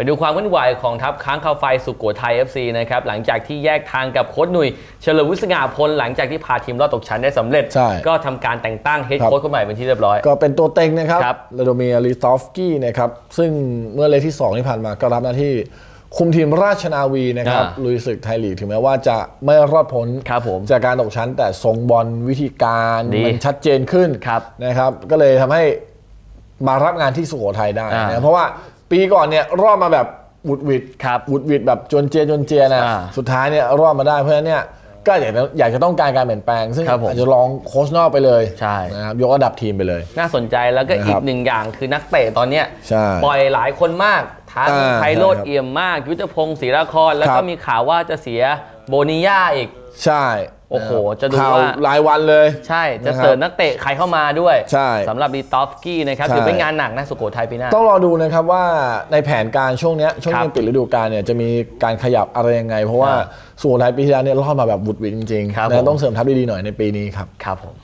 ไปดูความเคลื่อนไหวของทัพค้างคาวไฟสุโขทัย FC นะครับหลังจากที่แยกทางกับโค้ชหนุ่ยเฉลิมวิศงาพลหลังจากที่พาทีมรอดตกชั้นได้สำเร็จ ใช่ก็ทำการแต่งตั้งเฮดครับโค้ชคนใหม่เป็นที่เรียบร้อย ก็เป็นตัวเต็งนะครับครับ ลาโดเมียลิตอฟสกี้นะครับซึ่งเมื่อเลกที่2ที่ผ่านมาก็รับหน้าที่คุมทีมราชนาวีนะครับอ่าลุยศึกไทยลีกถึงแม้ว่าจะไม่รอดพ้นครับผมจากการตกชั้น แต่ทรงบอลวิธีการดีมันชัดเจนขึ้นครับนะครับ ก็เลยทำให้มารับงานที่สุโขทัยได้อ่า นะเพราะว่า ปีก่อนเนี่ยรอดมาแบบบุดหวิดครับบุดหวิดแบบจนเจียนจนเจียนนะอ่าสุดท้ายเนี่ยรอดมาได้เพราะฉะนั้นเนี่ยก็อยากจะอยากจะต้องการการเปลี่ยนแปลง ซึ่งครับผมอาจจะลองโค้ชนอกไปเลยใช่นะครับยกระดับทีมไปเลย น่าสนใจแล้วก็นะครับอีกหนึ่งอย่างคือนักเตะตอนเนี้ยใช่ปล่อยหลายคนมากทั้งอ่าไพโรดใช่ครับเอี่ยมมาก ยุทธพงศ์ศรีราคร แล้วครัก็บมีข่าวว่าจะเสียโบนิย่าอีกใช่ โอ้โหนครับจะดูข่าวว่ารายวันเลย ใช่จะนะครับเสริมนักเตะใครเข้ามาด้วยใช่สำหรับดีตอฟสกี้นะครับใช่ถือเป็นงานหนักนะสุโขทัยปีหน้า ต้องรอดูนะครับว่าในแผนการช่วงเนี้ยช่วงครับนี้ปิดฤดูกาลเนี่ยจะมีการขยับอะไรยังไง เพราะว่าอ่าสุโขทัยปีที่แล้วเนี่ยรอดมาแบบบุดหวิดจริงครับๆผมนะต้องเสริมทัพดีๆหน่อยในปีนี้ครับครับผม